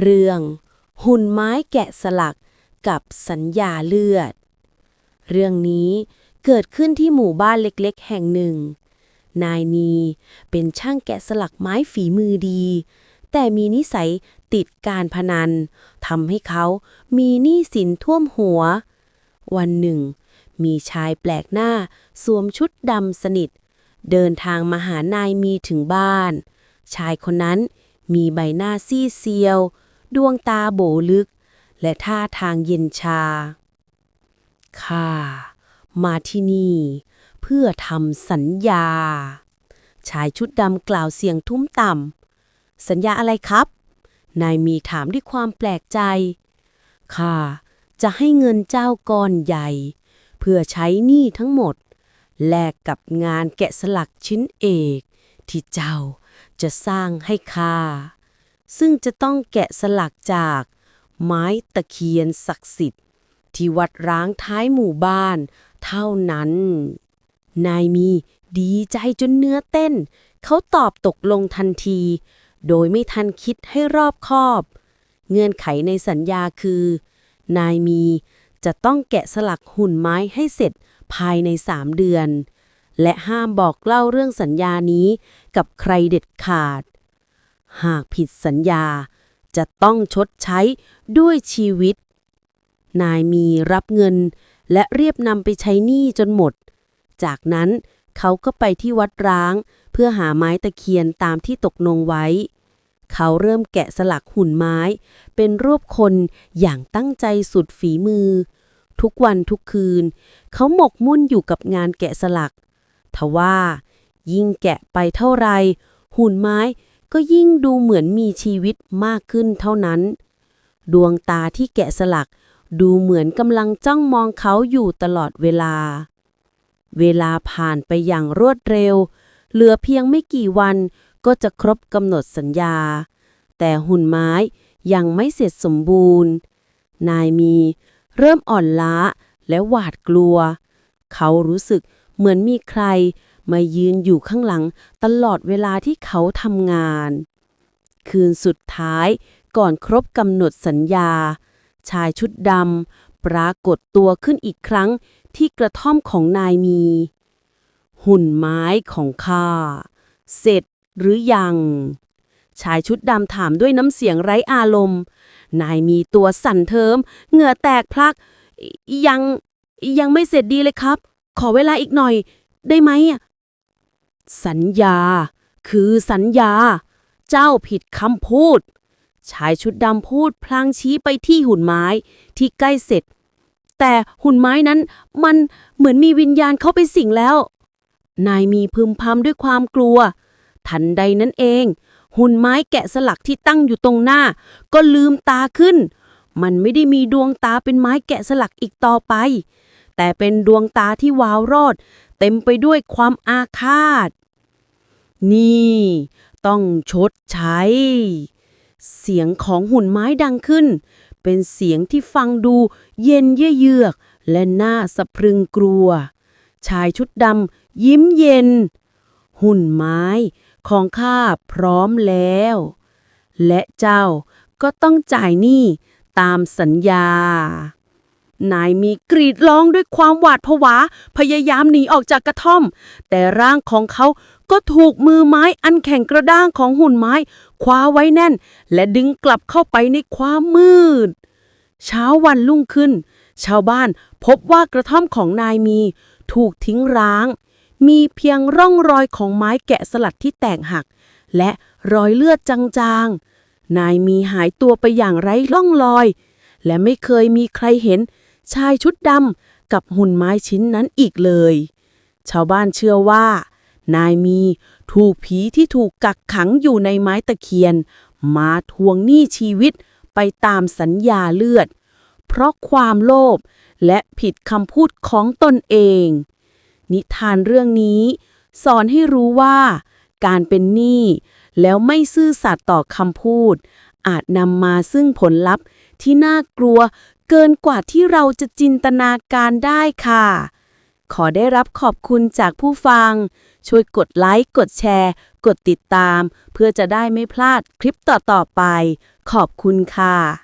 เรื่อง หุ่นไม้แกะสลักกับสัญญาเลือด เรื่องนี้เกิดขึ้นที่หมู่บ้านเล็กๆ แห่งหนึ่ง นายนีเป็นช่างแกะสลักไม้ฝีมือดี แต่มีนิสัยติดการพนันทำให้เขามีหนี้สินท่วมหัว วันหนึ่ง มีชายแปลกหน้าสวมชุดดำสนิท เดินทางมาหานายมีถึงบ้าน ชายคนนั้นมีใบหน้าซีเซียว ดวงตาโบลึก และท่าทางเย็นชา ข้า มาที่นี่ เพื่อทำสัญญา ชายชุดดำกล่าวเสียงทุ้มต่ำ สัญญาอะไรครับ นายมีถามด้วยความแปลกใจ ข้าจะให้เงินเจ้าก้อนใหญ่ เพื่อใช้หนี้ทั้งหมด แลกกับงานแกะสลักชิ้นเอก ที่เจ้าจะสร้างให้ข้า ซึ่งจะต้องแกะสลักจาก ไม้ตะเคียนศักดิ์สิทธิ์ ที่วัดร้างท้ายหมู่บ้าน เท่านั้น นายมีดีใจจนเนื้อเต้น เขาตอบตกลงทันที โดยไม่ทันคิดให้รอบคอบ เงื่อนไขในสัญญาคือ นายมีจะต้องแกะสลักหุ่นไม้ให้เสร็จภายในสามเดือน และห้ามบอกเล่าเรื่องสัญญานี้กับใครเด็ดขาด หากผิดสัญญา จะต้องชดใช้ด้วยชีวิต นายมีรับเงิน และเรียบนำไปใช้หนี้จนหมด จากนั้นเขาก็ไปที่วัดร้าง เพื่อหาไม้ตะเคียนตามที่ตกลงไว้ เขาเริ่มแกะสลักหุ่นไม้ เป็นรูปคนอย่างตั้งใจสุดฝีมือ ทุกวันทุกคืน เขาหมกมุ่นอยู่กับงานแกะสลัก ทว่า ยิ่งแกะไปเท่าไร หุ่นไม้ ก็ยิ่งดูเหมือนมีชีวิตมากขึ้นเท่านั้น ดวงตาที่แกะสลัก ดูเหมือนกำลังจ้องมองเขาอยู่ตลอดเวลา เวลาผ่านไปอย่างรวดเร็ว เหลือเพียงไม่กี่วันก็จะครบกำหนดสัญญา แต่หุ่นไม้ยังไม่เสร็จสมบูรณ์ นายมีเริ่มอ่อนล้าและหวาดกลัว เขารู้สึกเหมือนมีใคร มายืนอยู่ข้างหลังตลอดเวลาที่เขาทำงาน คืนสุดท้ายก่อนครบกำหนดสัญญา ชายชุดดำปรากฏตัวขึ้นอีกครั้งที่กระท่อมของนายมี หุ่นไม้ของข้า เสร็จหรือยัง ชายชุดดำถามด้วยน้ำเสียงไร้อารมณ์ นายมีตัวสั่นเทิม เหงื่อแตกพลัก ยังยังไม่เสร็จดีเลยครับ ขอเวลาอีกหน่อย ได้ไหมอะ สัญญา คือสัญญา เจ้าผิดคำพูด ชายชุดดำพูดพลางชี้ไปที่หุ่นไม้ที่ใกล้เสร็จ แต่หุ่นไม้นั้นมันเหมือนมีวิญญาณเข้าไปสิงแล้ว นายมีพึมพำด้วยความกลัว ทันใดนั้นเอง หุ่นไม้แกะสลักที่ตั้งอยู่ตรงหน้า ก็ลืมตาขึ้น มันไม่ได้มีดวงตาเป็นไม้แกะสลักอีกต่อไป แต่เป็นดวงตาที่วาวรอด เต็มไปด้วยความอาฆาต นี่ ต้องชดใช้ เสียงของหุ่นไม้ดังขึ้น เป็นเสียงที่ฟังดูเย็นเยือก และน่าสะพรึงกลัว ชายชุดดำยิ้มเย็น หุ่นไม้ของข้าพร้อมแล้ว และเจ้าก็ต้องจ่ายหนี้ตามสัญญา นายมีกรีดร้องด้วยความหวาดผวา พยายามหนีออกจากกระท่อม แต่ร่างของเขาก็ถูกมือไม้อันแข็งกระด้างของหุ่นไม้ คว้าไว้แน่น และดึงกลับเข้าไปในความมืด เช้าวันรุ่งขึ้น ชาวบ้านพบว่ากระท่อมของนายมี ถูกทิ้งร้าง มีเพียงร่องรอยของไม้แกะสลักที่แตกหัก และรอยเลือดจางๆ นายมีหายตัวไปอย่างไร้ร่องรอย และไม่เคยมีใครเห็นชายชุดดำกับหุ่นไม้ชิ้นนั้นอีกเลย ชาวบ้านเชื่อว่า นายมีถูกผีที่ถูกกักขังอยู่ในไม้ตะเคียน มาทวงหนี้ชีวิตไปตามสัญญาเลือด เพราะความโลภและผิดคำพูดของตนเอง นิทานเรื่องนี้ สอนให้รู้ว่า การเป็นหนี้แล้วไม่ซื่อสัตย์ต่อคำพูด อาจนำมาซึ่งผลลัพธ์ ที่น่ากลัว เกินกว่าที่เราจะจินตนาการได้ค่ะ ขอได้รับขอบคุณจากผู้ฟัง ช่วยกดไลค์กดแชร์ กดติดตาม เพื่อจะได้ไม่พลาดคลิปต่อๆไป ขอบคุณค่ะ